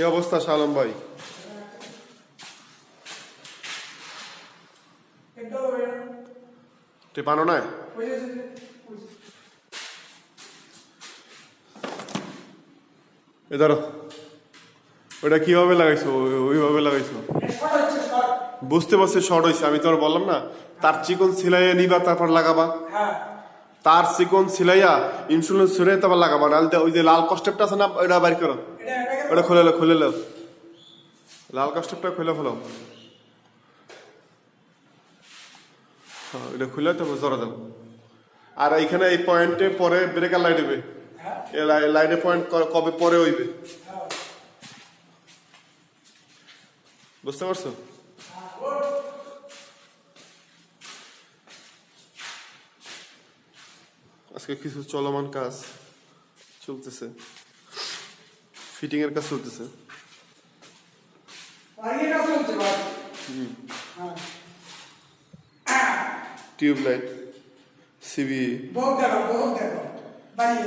কি অবস্থা, শালম ভাই? একদম হবে না। এ ধরো। ওটা কীভাবে লাগাইছো? ওইভাবে লাগাইছো। বুঝতে পারছি শর্ট হয়েছে আমি তোমার বললাম না? তার চিকন সিলাইয়া নিবা, তারপর লাগাবা। তার চিকন সিলাইয়া ইনসুলেন্স ছুড়ে তারপর লাগাবা, নাহলে ওই যে লাল কষ্টেপটা আছে না, ওইটা বাইর করো। ওটা খুলে লো খুলে লো। লাল কাস্টপটা খুলে ফেলো। হ্যাঁ এটা খুলে তো জোড়া দাও। আর এইখানে এই পয়েন্টে পরে ব্রেকার লাইট হবে হ্যাঁ এই লাই- পয়েন্ট কবে পরে হইবে। বুঝতে পারছ? আজকে কিছু চলমান কাজ চলতেছে। ফিটিং এর কাজ চলতেছে। টিউবলাইট সিবি বহুত দেখো বহুত দেখো। বাড়িয়ে